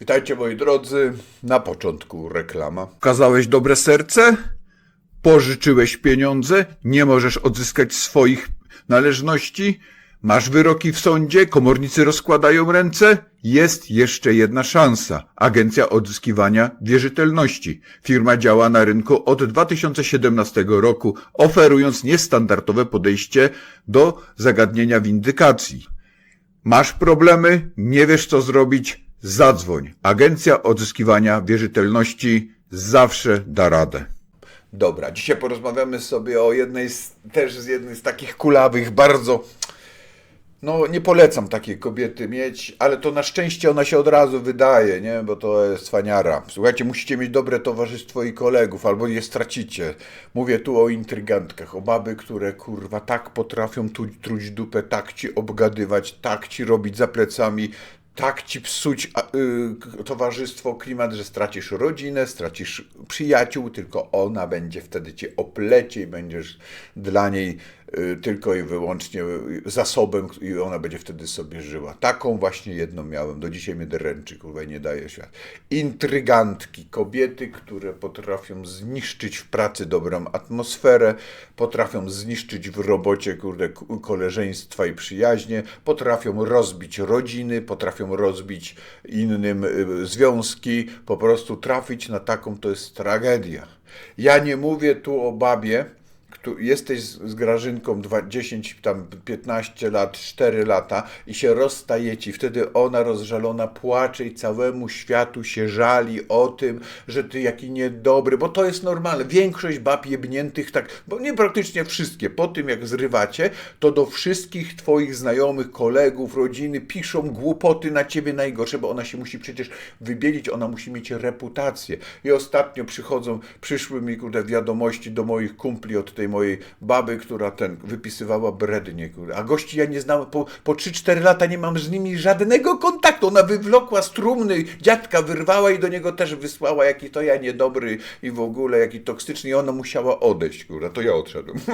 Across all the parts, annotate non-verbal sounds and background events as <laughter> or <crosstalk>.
Witajcie moi drodzy. Na początku reklama. Okazałeś dobre serce? Pożyczyłeś pieniądze? Nie możesz odzyskać swoich należności? Masz wyroki w sądzie? Komornicy rozkładają ręce? Jest jeszcze jedna szansa. Agencja Odzyskiwania Wierzytelności. Firma działa na rynku od 2017 roku, oferując niestandardowe podejście do zagadnienia windykacji. Masz problemy? Nie wiesz co zrobić? Zadzwoń. Agencja Odzyskiwania Wierzytelności zawsze da radę. Dobra, dzisiaj porozmawiamy sobie o jednej z, też z jednej z takich kulawych, bardzo. No, nie polecam takiej kobiety mieć, ale to na szczęście ona się od razu wydaje, nie? Bo to jest faniara. Słuchajcie, musicie mieć dobre towarzystwo i kolegów, albo je stracicie. Mówię tu o intrygantkach, o baby, które kurwa tak potrafią tu, truć dupę, tak ci obgadywać, tak ci robić za plecami, tak ci psuć y, towarzystwo, klimat, że stracisz rodzinę, stracisz przyjaciół, tylko ona będzie wtedy cię oplecie i będziesz dla niej tylko i wyłącznie y, zasobem i ona będzie wtedy sobie żyła. Taką właśnie jedną miałem. Do dzisiaj mnie dręczy, kurwa, nie daje świat. Intrygantki, kobiety, które potrafią zniszczyć w pracy dobrą atmosferę, potrafią zniszczyć w robocie, kurde, koleżeństwa i przyjaźnie, potrafią rozbić rodziny, potrafią rozbić innym y, związki, po prostu trafić na taką to jest tragedia. Ja nie mówię tu o babie, jesteś z, Grażynką dwa- 10, tam 15 lat, 4 lata i się rozstajecie, wtedy ona rozżalona płacze i całemu światu się żali o tym, że ty jaki niedobry, bo to jest normalne. Większość bab jebniętych tak, bo nie praktycznie wszystkie, po tym jak zrywacie, to do wszystkich twoich znajomych, kolegów, rodziny piszą głupoty na ciebie najgorsze, bo ona się musi przecież wybielić, ona musi mieć reputację. I ostatnio przychodzą, przyszły mi kurde wiadomości do moich kumpli od tej mojej baby, która ten wypisywała brednie. A gości ja nie znałem, po, po 3-4 lata nie mam z nimi żadnego kontaktu. Ona wywlokła z trumny, dziadka wyrwała i do niego też wysłała, jaki to ja niedobry i w ogóle jaki toksyczny i ona musiała odejść, kurde. To ja odszedłem. <laughs>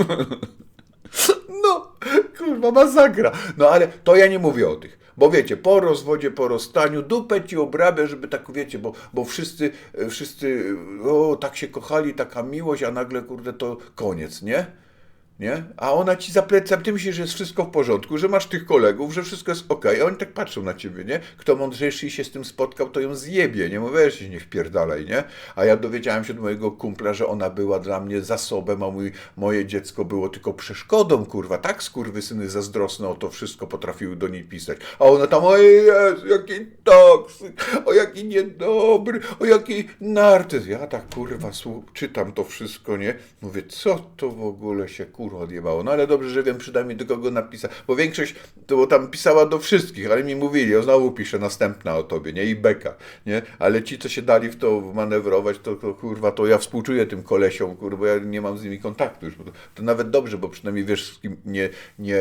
No, kurwa, masakra. No ale to ja nie mówię o tych. Bo wiecie, po rozwodzie, po rozstaniu, dupę ci obrabia, żeby tak, wiecie, bo, bo wszyscy, wszyscy, o, tak się kochali, taka miłość, a nagle, kurde, to koniec, nie? Nie? A ona ci za ty myślisz, że jest wszystko w porządku, że masz tych kolegów, że wszystko jest okej, a oni tak patrzą na ciebie, nie? Kto mądrzejszy się z tym spotkał, to ją zjebie, nie? Mówię, się nie wpierdalaj, nie? A ja dowiedziałem się od mojego kumpla, że ona była dla mnie zasobem, a mój, moje dziecko było tylko przeszkodą, kurwa. Tak skurwysyny zazdrosne o to wszystko potrafiły do niej pisać. A ona tam, o Jezu, jaki toksyk, o jaki niedobry, o jaki narcyz. Ja tak, kurwa, czytam to wszystko, nie? Mówię, co to w ogóle się, kurwa, odjebało. No ale dobrze, że wiem przynajmniej do kogo napisać, bo większość to bo tam pisała do wszystkich, ale mi mówili, ja znowu piszę następna o tobie, nie? I beka, nie? Ale ci, co się dali w to manewrować, to, to kurwa, to ja współczuję tym kolesiom, kurwa, ja nie mam z nimi kontaktu już. To, to nawet dobrze, bo przynajmniej wiesz, z kim nie, nie,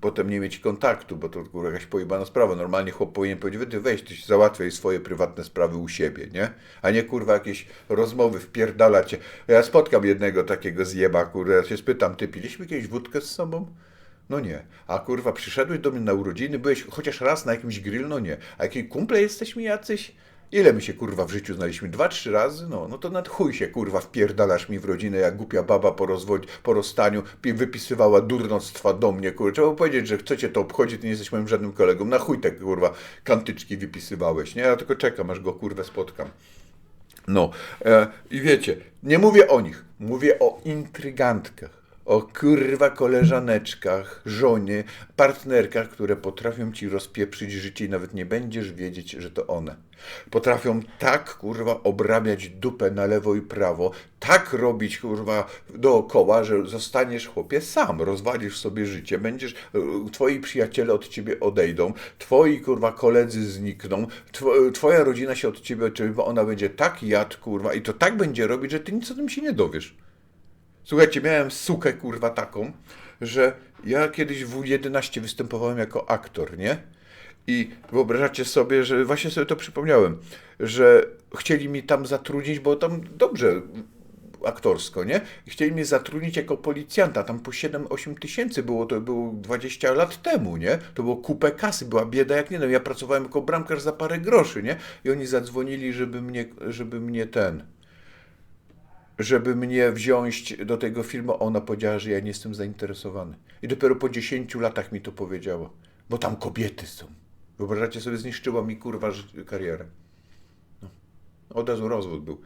potem nie mieć kontaktu, bo to kurwa jakaś pojebana sprawa. Normalnie chłop powinien powiedzieć, ty weź, ty się załatwiaj swoje prywatne sprawy u siebie, nie? A nie kurwa jakieś rozmowy wpierdalacie. Ja spotkam jednego takiego zjeba, kurwa, ja się spytam, ty piliśmy kiedyś wódkę z sobą? No nie. A kurwa, przyszedłeś do mnie na urodziny, byłeś chociaż raz na jakimś grill? No nie. A jakie kumple jesteśmy jacyś? Ile my się kurwa w życiu znaliśmy? Dwa, trzy razy? No, no to nad chuj się kurwa wpierdalasz mi w rodzinę, jak głupia baba po, rozwodzie, po rozstaniu pi- wypisywała durnostwa do mnie, kurwa. Trzeba powiedzieć, że chcecie to obchodzić, ty nie jesteś moim żadnym kolegą. Na chuj te kurwa kantyczki wypisywałeś, nie? Ja tylko czekam, aż go kurwę spotkam. No e, i wiecie, nie mówię o nich, mówię o intrygantkach, o kurwa koleżaneczkach, żonie, partnerkach, które potrafią ci rozpieprzyć życie i nawet nie będziesz wiedzieć, że to one. Potrafią tak kurwa obrabiać dupę na lewo i prawo, tak robić kurwa dookoła, że zostaniesz chłopie sam, rozwalisz sobie życie, będziesz, e, twoi przyjaciele od ciebie odejdą, twoi kurwa koledzy znikną, two, twoja rodzina się od ciebie bo ona będzie tak jad kurwa i to tak będzie robić, że ty nic o tym się nie dowiesz. Słuchajcie, miałem sukę kurwa taką, że ja kiedyś w U11 występowałem jako aktor, nie? I wyobrażacie sobie, że właśnie sobie to przypomniałem, że chcieli mi tam zatrudnić, bo tam dobrze aktorsko, nie? Chcieli mnie zatrudnić jako policjanta, tam po 7-8 tysięcy było, to było 20 lat temu, nie? To było kupę kasy, była bieda jak nie wiem, ja pracowałem jako bramkarz za parę groszy, nie? I oni zadzwonili, żeby mnie, żeby mnie ten, żeby mnie wziąć do tego filmu, ona powiedziała, że ja nie jestem zainteresowany. I dopiero po 10 latach mi to powiedziała, bo tam kobiety są. Wyobrażacie sobie, zniszczyła mi kurwa karierę. No. Od razu rozwód był.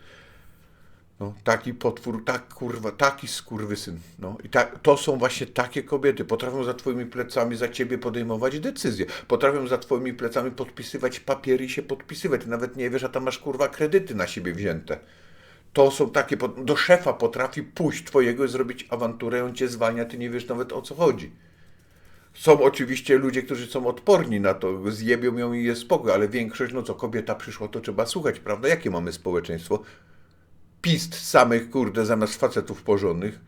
No, taki potwór, tak kurwa, taki skurwysyn. No, I ta, to są właśnie takie kobiety. Potrafią za twoimi plecami za ciebie podejmować decyzje. Potrafią za twoimi plecami podpisywać papiery i się podpisywać. Ty nawet nie wiesz, a tam masz kurwa kredyty na siebie wzięte. To są takie, do szefa potrafi pójść twojego i zrobić awanturę, on cię zwalnia, ty nie wiesz nawet o co chodzi. Są oczywiście ludzie, którzy są odporni na to, zjebią ją i jest spokój, ale większość, no co, kobieta przyszła, to trzeba słuchać, prawda? Jakie mamy społeczeństwo? Pist samych, kurde, zamiast facetów porządnych.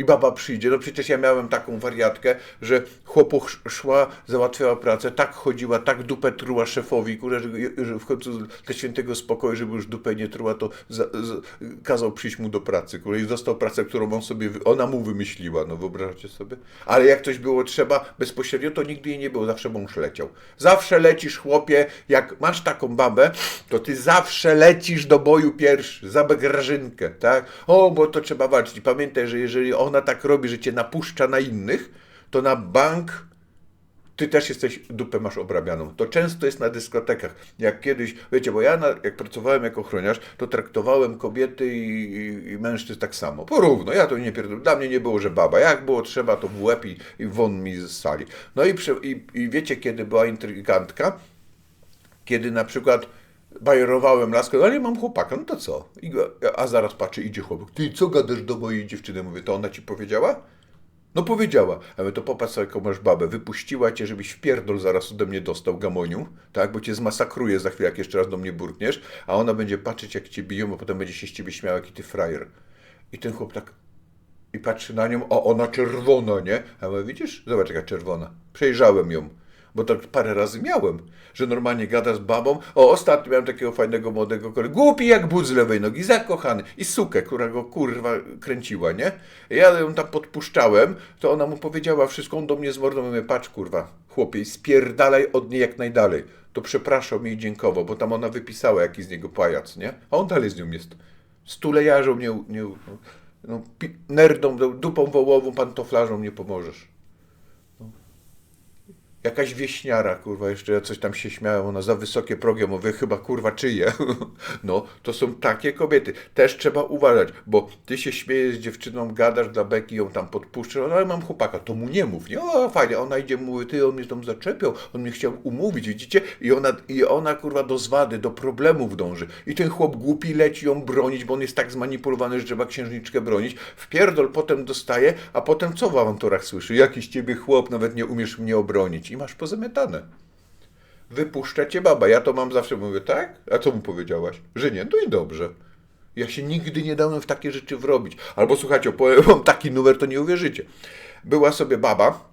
I baba przyjdzie. No przecież ja miałem taką wariatkę, że chłopu sz- szła, załatwiała pracę, tak chodziła, tak dupę truła szefowi, kurde, że, w końcu dla świętego spokoju, żeby już dupę nie truła, to za, z, kazał przyjść mu do pracy, kurde, i dostał pracę, którą on sobie, ona mu wymyśliła, no wyobraźcie sobie. Ale jak coś było trzeba bezpośrednio, to nigdy jej nie było, zawsze mąż leciał. Zawsze lecisz, chłopie, jak masz taką babę, to ty zawsze lecisz do boju pierwszy, za Grażynkę, tak? O, bo to trzeba walczyć. I Pamiętaj, że jeżeli ona tak robi, że cię napuszcza na innych, to na bank ty też jesteś, dupę masz obrabianą. To często jest na dyskotekach. Jak kiedyś, wiecie, bo ja na, jak pracowałem jako ochroniarz, to traktowałem kobiety i, i, i mężczyzn tak samo. Porówno, ja to nie pierdolę. Dla mnie nie było, że baba. Jak było trzeba, to w łeb i, i won mi z sali. No i, przy, i, i wiecie, kiedy była intrygantka? Kiedy na przykład bajerowałem laskę, ale mam chłopaka, no to co? A zaraz patrzy, idzie chłopak. Ty, co gadasz do mojej dziewczyny? Mówię, to ona ci powiedziała? No powiedziała, ale to popatrz jaką masz babę, wypuściła cię, żebyś w pierdol zaraz ode mnie dostał gamoniu, tak, bo cię zmasakruje za chwilę, jak jeszcze raz do mnie burkniesz, a ona będzie patrzeć, jak cię biją, a potem będzie się z ciebie śmiała, jaki ty frajer. I ten chłop tak, i patrzy na nią, o, ona czerwona, nie? A ja mówię, widzisz? Zobacz, jaka czerwona. Przejrzałem ją, bo tak parę razy miałem, że normalnie gada z babą. O, ostatnio miałem takiego fajnego młodego kolegę, głupi jak but z lewej nogi, zakochany. I sukę, która go kurwa kręciła, nie? Ja ją tam podpuszczałem, to ona mu powiedziała wszystko, on do mnie z mordą mówię, patrz kurwa, chłopie, spierdalaj od niej jak najdalej. To przepraszał mi i dziękował, bo tam ona wypisała, jaki z niego pajac, nie? A on dalej z nią jest. Stulejarzą nie, nie no, dupą wołową, pantoflarzą nie pomożesz. Jakaś wieśniara, kurwa, jeszcze ja coś tam się śmiałem, ona za wysokie progi, ja mówię, chyba kurwa czyje. <laughs> No, to są takie kobiety. Też trzeba uważać, bo ty się śmiejesz z dziewczyną, gadasz dla beki, ją tam podpuszczasz, no ale mam chłopaka, to mu nie mów, nie? O, fajnie, ona idzie, mówi, ty, on mnie tam zaczepiał, on mnie chciał umówić, widzicie? I ona, i ona, kurwa, do zwady, do problemów dąży. I ten chłop głupi leci ją bronić, bo on jest tak zmanipulowany, że trzeba księżniczkę bronić. W pierdol potem dostaje, a potem co w awanturach słyszy? Jakiś ciebie chłop, nawet nie umiesz mnie obronić. I masz pozamiatane. Wypuszcza cię baba. Ja to mam zawsze, mówię, tak? A co mu powiedziałaś? Że nie? No i dobrze. Ja się nigdy nie dałem w takie rzeczy wrobić. Albo słuchajcie, opowiem wam taki numer, to nie uwierzycie. Była sobie baba,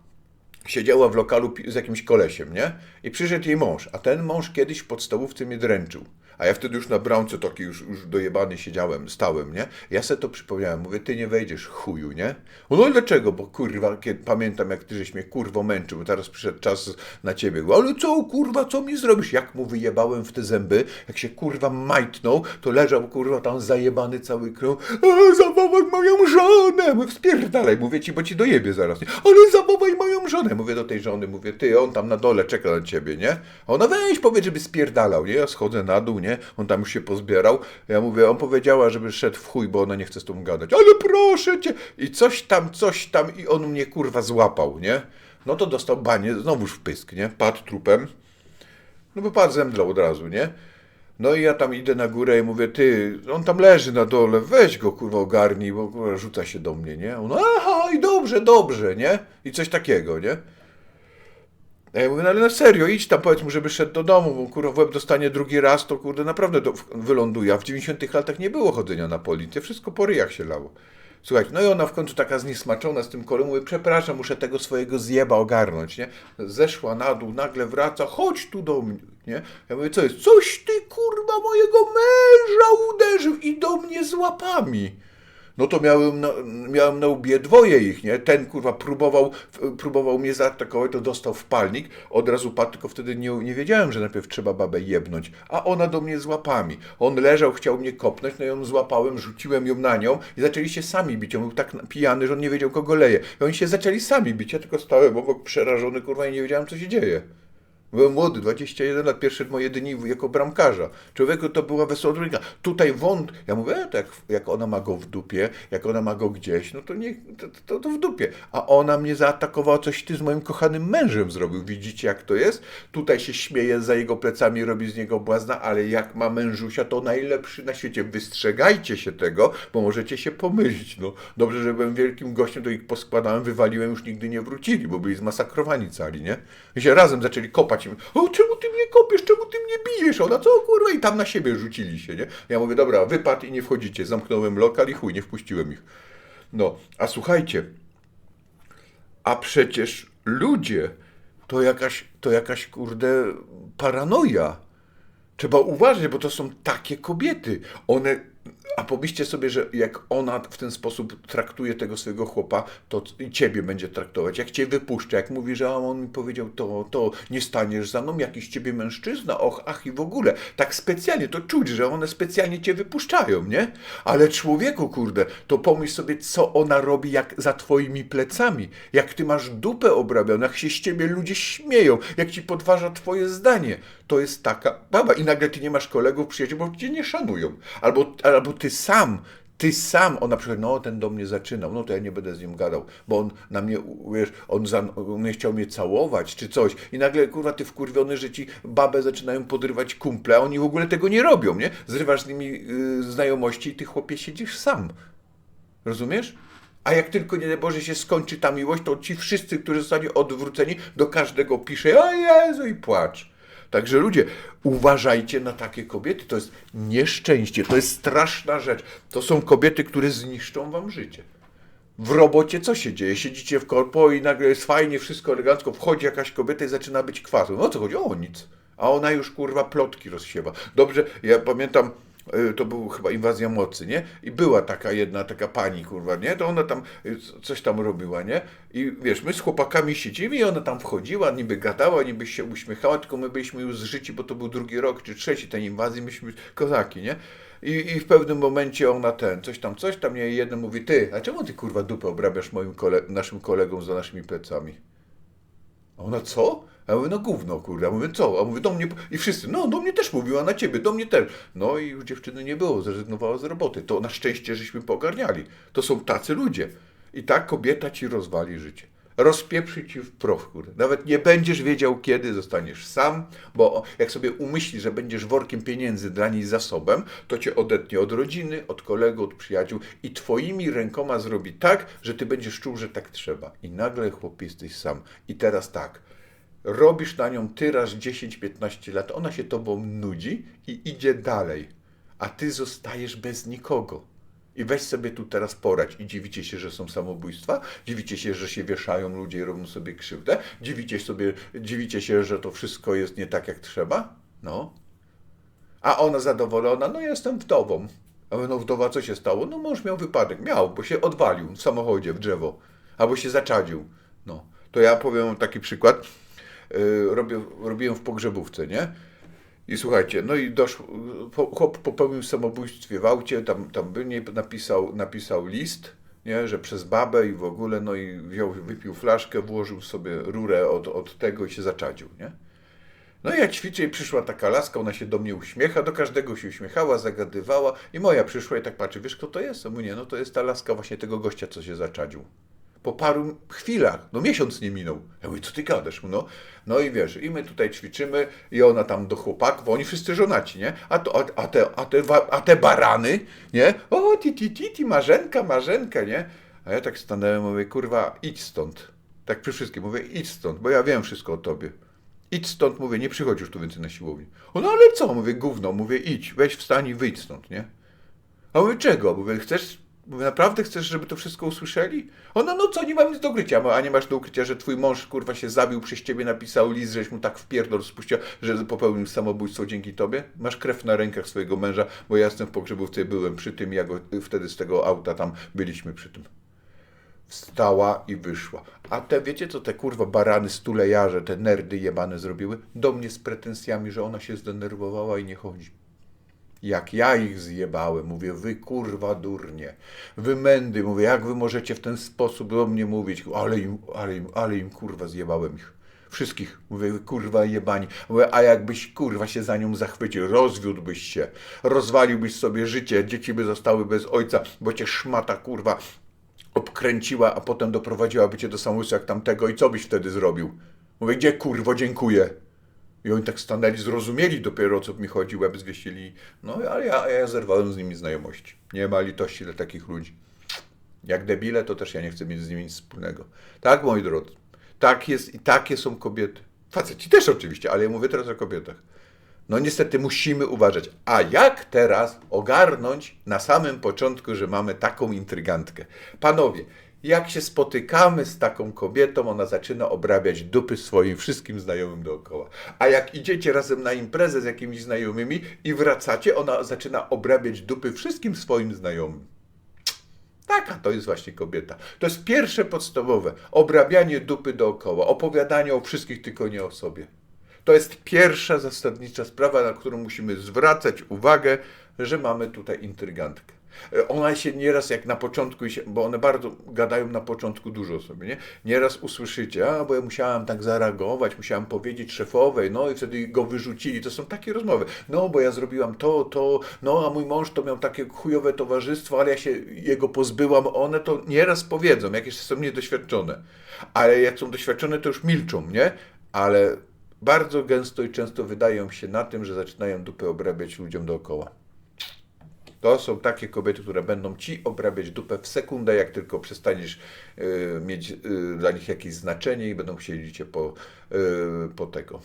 siedziała w lokalu z jakimś kolesiem, nie? I przyszedł jej mąż, a ten mąż kiedyś w podstawówce mnie dręczył. A ja wtedy już na bramce taki już, już dojebany siedziałem, stałem, nie? Ja sobie to przypomniałem, mówię, ty nie wejdziesz, chuju, nie? No dlaczego? Bo kurwa, kiedy, pamiętam jak ty żeś mnie kurwo męczył, teraz przyszedł czas na ciebie. Ale co, kurwa, co mi zrobisz? Jak mu wyjebałem w te zęby, jak się kurwa majtnął, to leżał kurwa tam zajebany cały krąg. A, zawołaj moją żonę! Mówię, spierdalaj, mówię ci, bo ci dojebie zaraz. Ale zawołaj moją żonę! Mówię do tej żony, mówię, ty, on tam na dole czeka na ciebie, nie? Ona weź, powiedz, żeby spierdalał, nie? Ja schodzę na dół, nie? On tam już się pozbierał. Ja mówię, on powiedziała, żeby szedł w chuj, bo ona nie chce z tobą gadać. Ale proszę cię! I coś tam, coś tam i on mnie kurwa złapał, nie? No to dostał banie, znowuż w pysk, nie? Padł trupem. No bo pan zemdlał od razu, nie? No i ja tam idę na górę i mówię, ty, on tam leży na dole, weź go kurwa ogarnij, bo kurwa rzuca się do mnie, nie? On, aha, i dobrze, dobrze, nie? I coś takiego, nie? A ja mówię, no ale na serio, idź tam, powiedz mu, żeby szedł do domu, bo kurwa w łeb dostanie drugi raz, to kurde naprawdę do, wyląduje. A w 90 latach nie było chodzenia na policję, wszystko po ryjach się lało. Słuchajcie, no i ona w końcu taka zniesmaczona z tym kolem, mówi, przepraszam, muszę tego swojego zjeba ogarnąć, nie? Zeszła na dół, nagle wraca, chodź tu do mnie, nie? Ja mówię, co jest? Coś ty, kurwa, mojego męża uderzył i do mnie z łapami. No to miałem na, miałem na łbie dwoje ich, nie? Ten kurwa próbował, próbował mnie zaatakować, to dostał w palnik, od razu padł, tylko wtedy nie, nie wiedziałem, że najpierw trzeba babę jebnąć, a ona do mnie z łapami. On leżał, chciał mnie kopnąć, no ją złapałem, rzuciłem ją na nią i zaczęli się sami bić. On był tak pijany, że on nie wiedział kogo leje. I oni się zaczęli sami bić, ja tylko stałem obok przerażony, kurwa, i nie wiedziałem, co się dzieje. Byłem młody, 21 lat, pierwsze moje dni jako bramkarza. Człowieku to była wesoła trójka. Tutaj wąt, ja mówię, e, to jak, jak ona ma go w dupie, jak ona ma go gdzieś, no to, nie, to, to, to w dupie. A ona mnie zaatakowała, coś ty z moim kochanym mężem zrobił. Widzicie jak to jest? Tutaj się śmieje za jego plecami, robi z niego błazna, ale jak ma mężusia, to najlepszy na świecie. Wystrzegajcie się tego, bo możecie się pomylić. No, dobrze, że byłem wielkim gościem, to ich poskładałem, wywaliłem, już nigdy nie wrócili, bo byli zmasakrowani cali, nie? I się razem zaczęli kopać O, czemu ty mnie kopiesz, czemu ty mnie bijesz? Ona, co kurwa? I tam na siebie rzucili się, nie? Ja mówię, dobra, wypad i nie wchodzicie. Zamknąłem lokal i chuj, nie wpuściłem ich. No, a słuchajcie, a przecież ludzie to jakaś, to jakaś kurde paranoja. Trzeba uważać, bo to są takie kobiety. One, a pomyślcie sobie, że jak ona w ten sposób traktuje tego swojego chłopa, to ciebie będzie traktować. Jak cię wypuszcza, jak mówi, że on mi powiedział to, to nie staniesz za mną, jakiś ciebie mężczyzna, och, ach i w ogóle. Tak specjalnie, to czuć, że one specjalnie cię wypuszczają, nie? Ale człowieku, kurde, to pomyśl sobie, co ona robi jak za twoimi plecami. Jak ty masz dupę obrabianą, jak się z ciebie ludzie śmieją, jak ci podważa twoje zdanie. To jest taka baba i nagle ty nie masz kolegów, przyjaciół, bo cię nie szanują. Albo, albo ty sam, ty sam, on na przykład, no ten do mnie zaczynał, no to ja nie będę z nim gadał, bo on na mnie, wiesz, on, za, on chciał mnie całować czy coś i nagle, kurwa, ty wkurwiony, że ci babę zaczynają podrywać kumple, a oni w ogóle tego nie robią, nie? Zrywasz z nimi y, znajomości i ty chłopie siedzisz sam. Rozumiesz? A jak tylko, nie daj Boże, się skończy ta miłość, to ci wszyscy, którzy zostali odwróceni, do każdego pisze, o Jezu, i płacz. Także ludzie, uważajcie na takie kobiety. To jest nieszczęście, to jest straszna rzecz. To są kobiety, które zniszczą wam życie. W robocie co się dzieje? Siedzicie w korpo i nagle jest fajnie, wszystko elegancko, wchodzi jakaś kobieta i zaczyna być kwasu. No co chodzi? O nic. A ona już kurwa plotki rozsiewa. Dobrze, ja pamiętam, to był chyba inwazja mocy, nie? I była taka jedna, taka pani, kurwa, nie? To ona tam y, coś tam robiła, nie? I wiesz, my z chłopakami siedzimy i ona tam wchodziła, niby gadała, niby się uśmiechała, tylko my byliśmy już zżyci, bo to był drugi rok czy trzeci tej inwazji, myśmy kozaki, nie? I, I w pewnym momencie ona ten, coś tam, coś tam, nie? I jeden mówi, ty, a czemu ty kurwa dupę obrabiasz moim kole naszym kolegom za naszymi plecami? A ona co? A ja mówię, no gówno, kurde. A mówię, co? A mówię, do mnie... I wszyscy, no do mnie też mówiła, na ciebie, do mnie też. No i już dziewczyny nie było, zrezygnowała z roboty. To na szczęście, żeśmy pogarniali. To są tacy ludzie. I ta kobieta ci rozwali życie. Rozpieprzy ci w proch, kurde. Nawet nie będziesz wiedział, kiedy zostaniesz sam, bo jak sobie umyślisz, że będziesz workiem pieniędzy dla niej zasobem, to cię odetnie od rodziny, od kolegów, od przyjaciół i twoimi rękoma zrobi tak, że ty będziesz czuł, że tak trzeba. I nagle, chłopie, jesteś sam. I teraz tak, robisz na nią tyraż 10-15 lat, ona się tobą nudzi i idzie dalej, a ty zostajesz bez nikogo. I weź sobie tu teraz porać. I dziwicie się, że są samobójstwa? Dziwicie się, że się wieszają ludzie i robią sobie krzywdę? Dziwicie, sobie, dziwicie się, że to wszystko jest nie tak, jak trzeba? No. A ona zadowolona? No jestem wdową. A no wdowa, co się stało? No mąż miał wypadek. Miał, bo się odwalił w samochodzie, w drzewo. Albo się zaczadził. No. To ja powiem taki przykład. Yy, robię, robiłem w pogrzebówce, nie? I słuchajcie, no i doszło, chłop popełnił samobójstwie w aucie, tam, tam by nie napisał, napisał list, nie, że przez babę i w ogóle, no i wziął, wypił flaszkę, włożył sobie rurę od, od tego i się zaczadził, nie? No i ja ćwiczę i przyszła taka laska, ona się do mnie uśmiecha, do każdego się uśmiechała, zagadywała i moja przyszła i tak patrzy, wiesz kto to jest? A mówię, nie, no to jest ta laska właśnie tego gościa, co się zaczadził. Po paru chwilach, no miesiąc nie minął. Ja mówię, co ty gadasz? No, no i wiesz, i my tutaj ćwiczymy i ona tam do chłopaków, oni wszyscy żonaci, nie? A, to, a, a, te, a, te, a te barany, nie? O, ti, ti, ti, ti, marzenka, marzenka, nie? A ja tak stanąłem, mówię, kurwa, idź stąd. Tak przy wszystkim, mówię, idź stąd, bo ja wiem wszystko o tobie. Idź stąd, mówię, nie przychodź już tu więcej na siłownię. Ona, ale co? Mówię, gówno, mówię, idź, weź wstań i wyjdź stąd, nie? A mówię, czego? Mówię, chcesz naprawdę chcesz, żeby to wszystko usłyszeli? Ona, no co, nie mam nic do ukrycia. A nie masz do ukrycia, że twój mąż, kurwa, się zabił przez ciebie, napisał list, żeś mu tak w pierdol spuścił, że popełnił samobójstwo dzięki tobie? Masz krew na rękach swojego męża, bo ja jestem w pogrzebówce, byłem przy tym, jak go, wtedy z tego auta tam byliśmy przy tym. Wstała i wyszła. A te, wiecie co te kurwa barany stulejarze, te nerdy jebane zrobiły? Do mnie z pretensjami, że ona się zdenerwowała i nie chodzi. Jak ja ich zjebałem, mówię, wy kurwa durnie, wy mędy, mówię, jak wy możecie w ten sposób do mnie mówić, ale im, ale im, ale im kurwa zjebałem ich. Wszystkich, mówię, wy kurwa jebani. Mówię, a jakbyś kurwa się za nią zachwycił, rozwiódłbyś się, rozwaliłbyś sobie życie, dzieci by zostały bez ojca, bo cię szmata kurwa obkręciła, a potem doprowadziłaby cię do samobójstwa jak tamtego i co byś wtedy zrobił? Mówię, gdzie kurwo, dziękuję. I oni tak stanęli, zrozumieli dopiero o co mi chodzi, łeb zwiesili. No ale ja, ja zerwałem z nimi znajomości. Nie ma litości dla takich ludzi. Jak debile, to też ja nie chcę mieć z nimi nic wspólnego. Tak, moi drodzy. Tak jest i takie są kobiety. Faceci też oczywiście, ale ja mówię teraz o kobietach. No niestety musimy uważać. A jak teraz ogarnąć na samym początku, że mamy taką intrygantkę? Panowie, jak się spotykamy z taką kobietą, ona zaczyna obrabiać dupy swoim wszystkim znajomym dookoła. A jak idziecie razem na imprezę z jakimiś znajomymi i wracacie, ona zaczyna obrabiać dupy wszystkim swoim znajomym. Taka to jest właśnie kobieta. To jest pierwsze podstawowe. Obrabianie dupy dookoła, opowiadanie o wszystkich, tylko nie o sobie. To jest pierwsza zasadnicza sprawa, na którą musimy zwracać uwagę, że mamy tutaj intrygantkę. E, Ona się nieraz, jak na początku, bo one bardzo gadają na początku dużo sobie, nie? Nieraz usłyszycie, a bo ja musiałam tak zareagować, musiałam powiedzieć szefowej, no i wtedy go wyrzucili. To są takie rozmowy. No, bo ja zrobiłam to, to, no, a mój mąż to miał takie chujowe towarzystwo, ale ja się jego pozbyłam. One to nieraz powiedzą, jak jeszcze są niedoświadczone. Ale jak są doświadczone, to już milczą, nie? Ale bardzo gęsto i często wydają się na tym, że zaczynają dupę obrabiać ludziom dookoła. To są takie kobiety, które będą ci obrabiać dupę w sekundę, jak tylko przestaniesz y, mieć y, dla nich jakieś znaczenie i będą chcieli cię po, y, po tego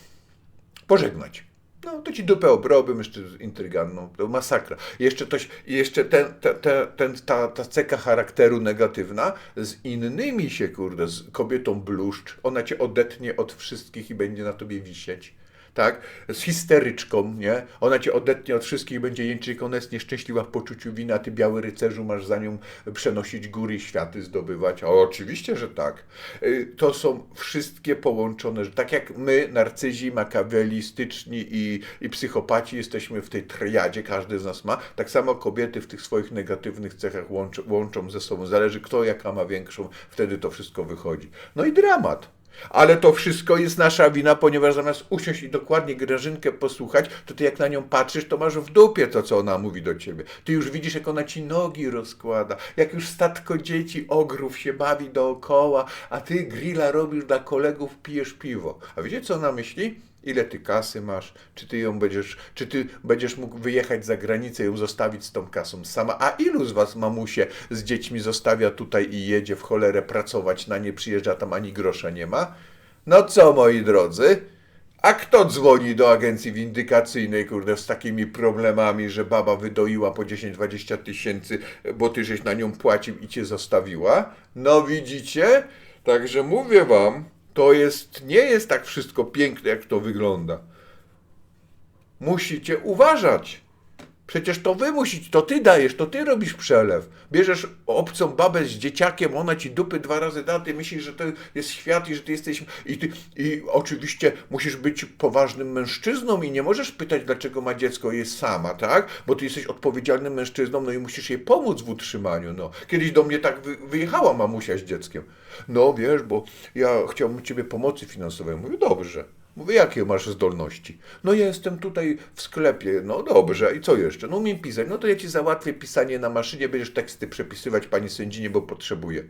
pożegnać. No, to ci dupę obrobią jeszcze intryganną, to masakra. Jeszcze, toś, jeszcze ten, te, te, ten, ta, ta cecha charakteru negatywna z innymi się, kurde, z kobietą bluszcz, ona cię odetnie od wszystkich i będzie na tobie wisieć. Tak? Z histeryczką, nie? Ona cię odetnie od wszystkich będzie jęczyć, ona jest nieszczęśliwa w poczuciu winy, a ty biały rycerzu masz za nią przenosić góry światy zdobywać. A oczywiście, że tak. Y, To są wszystkie połączone, że tak jak my, narcyzi, makawelistyczni i, i psychopaci jesteśmy w tej triadzie, każdy z nas ma, tak samo kobiety w tych swoich negatywnych cechach łączą, łączą ze sobą. Zależy kto jaka ma większą, wtedy to wszystko wychodzi. No i dramat. Ale to wszystko jest nasza wina, ponieważ zamiast usiąść i dokładnie Grażynkę posłuchać, to ty jak na nią patrzysz, to masz w dupie to, co ona mówi do ciebie. Ty już widzisz, jak ona ci nogi rozkłada, jak już statko dzieci, ogrów się bawi dookoła, a ty grilla robisz dla kolegów, pijesz piwo. A wiecie, co ona myśli? Ile ty kasy masz? Czy ty ją będziesz, czy ty będziesz mógł wyjechać za granicę i ją zostawić z tą kasą sama? A ilu z was mamusie z dziećmi zostawia tutaj i jedzie w cholerę pracować, na nie przyjeżdża, tam ani grosza nie ma? No co, moi drodzy? A kto dzwoni do agencji windykacyjnej, kurde, z takimi problemami, że baba wydoiła po 10-20 tysięcy, bo ty żeś na nią płacił i cię zostawiła? No widzicie? Także mówię wam, to jest, nie jest tak wszystko piękne, jak to wygląda. Musicie uważać. Przecież to wy musicie, to ty dajesz, to ty robisz przelew. Bierzesz obcą babę z dzieciakiem, ona ci dupy dwa razy da, ty myślisz, że to jest świat i że ty jesteś... I, ty, I oczywiście musisz być poważnym mężczyzną i nie możesz pytać, dlaczego ma dziecko jest sama, tak? Bo ty jesteś odpowiedzialnym mężczyzną, no i musisz jej pomóc w utrzymaniu, no. Kiedyś do mnie tak wy, wyjechała mamusia z dzieckiem. No wiesz, bo ja chciałbym ciebie pomocy finansowej. Mówię, dobrze. Mówię, jakie masz zdolności? No jestem tutaj w sklepie. No dobrze, i co jeszcze? No umiem pisać. No to ja ci załatwię pisanie na maszynie, będziesz teksty przepisywać pani sędzinie, bo potrzebuję.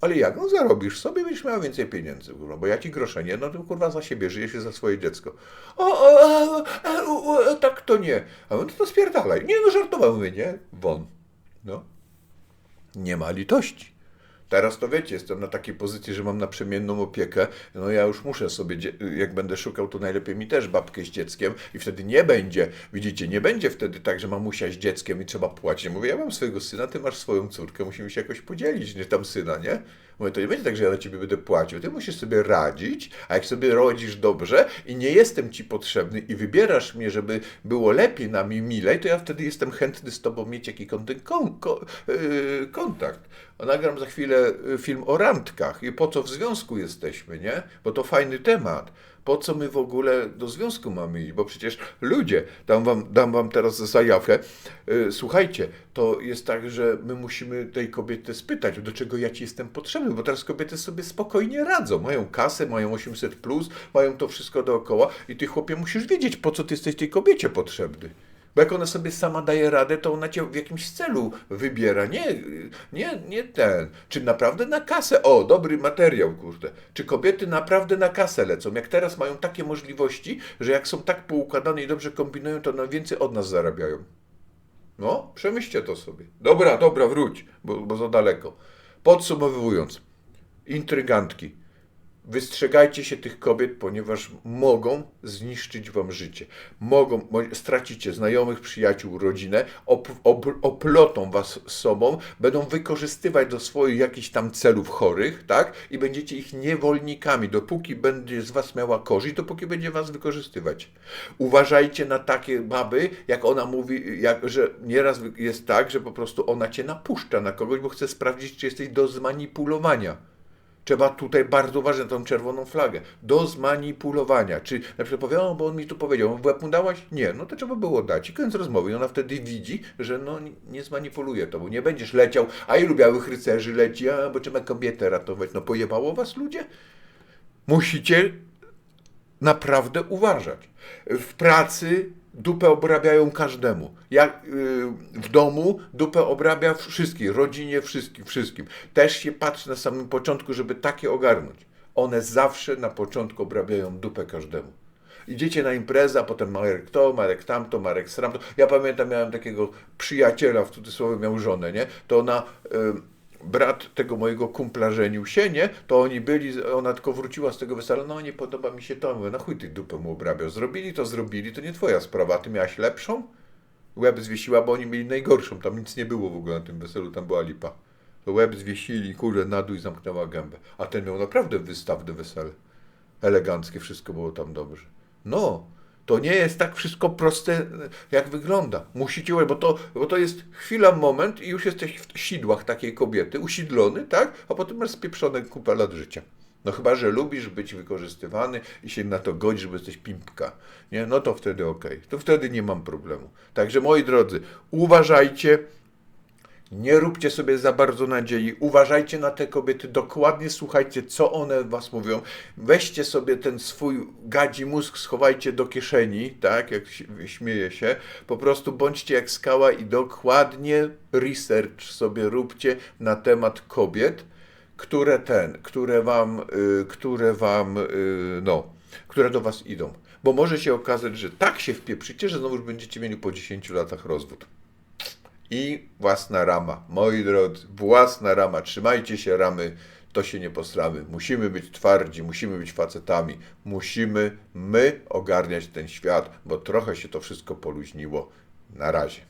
Ale jak? No zarobisz sobie, będziesz miała więcej pieniędzy, bo ja ci grosze nie, no to kurwa za siebie, żyje się za swoje dziecko. O, o, o, o, o, tak to nie. A no to spierdalaj. Nie, no żartowałem, mówię, nie? Won. No. Nie ma litości. Teraz to wiecie, jestem na takiej pozycji, że mam naprzemienną opiekę. No ja już muszę sobie, jak będę szukał, to najlepiej mi też babkę z dzieckiem i wtedy nie będzie, widzicie, nie będzie wtedy tak, że mamusia z dzieckiem i trzeba płacić. Mówię, ja mam swojego syna, ty masz swoją córkę, musimy się jakoś podzielić, nie tam syna, nie? Mówię, to nie będzie tak, że ja na ciebie będę płacił. Ty musisz sobie radzić, a jak sobie radzisz dobrze i nie jestem ci potrzebny i wybierasz mnie, żeby było lepiej nam i milej, to ja wtedy jestem chętny z tobą mieć jakiś yy, kontakt. Nagram za chwilę y, film o randkach i po co w związku jesteśmy, nie? Bo to fajny temat. Po co my w ogóle do związku mamy iść? Bo przecież ludzie, dam wam, dam wam teraz zajawkę, yy, słuchajcie, to jest tak, że my musimy tej kobiety spytać, do czego ja ci jestem potrzebny, bo teraz kobiety sobie spokojnie radzą. Mają kasę, mają 800, plus, mają to wszystko dookoła i ty chłopie musisz wiedzieć, po co ty jesteś tej kobiecie potrzebny. Bo jak ona sobie sama daje radę, to ona cię w jakimś celu wybiera. Nie, nie, nie ten. Czy naprawdę na kasę? O, dobry materiał, kurde. Czy kobiety naprawdę na kasę lecą? Jak teraz mają takie możliwości, że jak są tak poukładane i dobrze kombinują, to na więcej od nas zarabiają. No, przemyślcie to sobie. Dobra, dobra, wróć, bo, bo za daleko. Podsumowując, intrygantki. Wystrzegajcie się tych kobiet, ponieważ mogą zniszczyć wam życie. Mogą, mo- stracicie znajomych, przyjaciół, rodzinę, op, op, oplotą was sobą, będą wykorzystywać do swoich jakichś tam celów chorych, tak? I będziecie ich niewolnikami. Dopóki będzie z was miała korzyść, dopóki będzie was wykorzystywać. Uważajcie na takie baby, jak ona mówi, jak, że nieraz jest tak, że po prostu ona cię napuszcza na kogoś, bo chce sprawdzić, czy jesteś do zmanipulowania. Trzeba tutaj bardzo uważać na tą czerwoną flagę. Do zmanipulowania. Czy na przykład powie, o, bo on mi tu powiedział, w łeb mu dałaś? Nie, no to trzeba było dać. I koniec rozmowy. I ona wtedy widzi, że no nie- zmanipuluje to, bo nie będziesz leciał, a ilu białych rycerzy leci, a bo trzeba kobietę ratować. No pojebało was ludzie? Musicie naprawdę uważać. W pracy dupę obrabiają każdemu. Jak yy, w domu dupę obrabia wszystkich, rodzinie wszystkim, wszystkim. Też się patrzy na samym początku, żeby takie ogarnąć. One zawsze na początku obrabiają dupę każdemu. Idziecie na imprezę, a potem Marek to, Marek tamto, Marek sramto. Ja pamiętam, miałem takiego przyjaciela, w cudzysłowie miał żonę, nie? To ona... Yy, brat tego mojego kumpla żenił się, nie? To oni byli, ona tylko wróciła z tego wesela, no nie podoba mi się to. Mówię, na chuj ty dupę mu obrabiał. Zrobili to, zrobili, to nie twoja sprawa. A ty miałaś lepszą? Łeb zwiesiła, bo oni mieli najgorszą. Tam nic nie było w ogóle na tym weselu, tam była lipa. To łeb zwiesili, kurde, na dół i zamknęła gębę. A ten miał naprawdę wystawne wesele. Eleganckie, wszystko było tam dobrze. No, to nie jest tak wszystko proste, jak wygląda. Musicie, bo to, bo to jest chwila, moment i już jesteś w sidłach takiej kobiety, usidlony, tak? A potem masz spieprzone kupę lat życia. No chyba, że lubisz być wykorzystywany i się na to godzisz, bo jesteś pimpka. Nie? No to wtedy okej. To wtedy nie mam problemu. Także moi drodzy, uważajcie, nie róbcie sobie za bardzo nadziei, uważajcie na te kobiety, dokładnie słuchajcie, co one was mówią. Weźcie sobie ten swój gadzi mózg, schowajcie do kieszeni, tak, jak śmieje się. Po prostu bądźcie jak skała i dokładnie research sobie róbcie na temat kobiet, które ten, które wam, y, które wam, y, no, które do was idą. Bo może się okazać, że tak się wpieprzycie, że znowu będziecie mieli po 10 latach rozwód. I własna rama. Moi drodzy, własna rama. Trzymajcie się ramy, to się nie posramy. Musimy być twardzi, musimy być facetami. Musimy my ogarniać ten świat, bo trochę się to wszystko poluźniło. Na razie.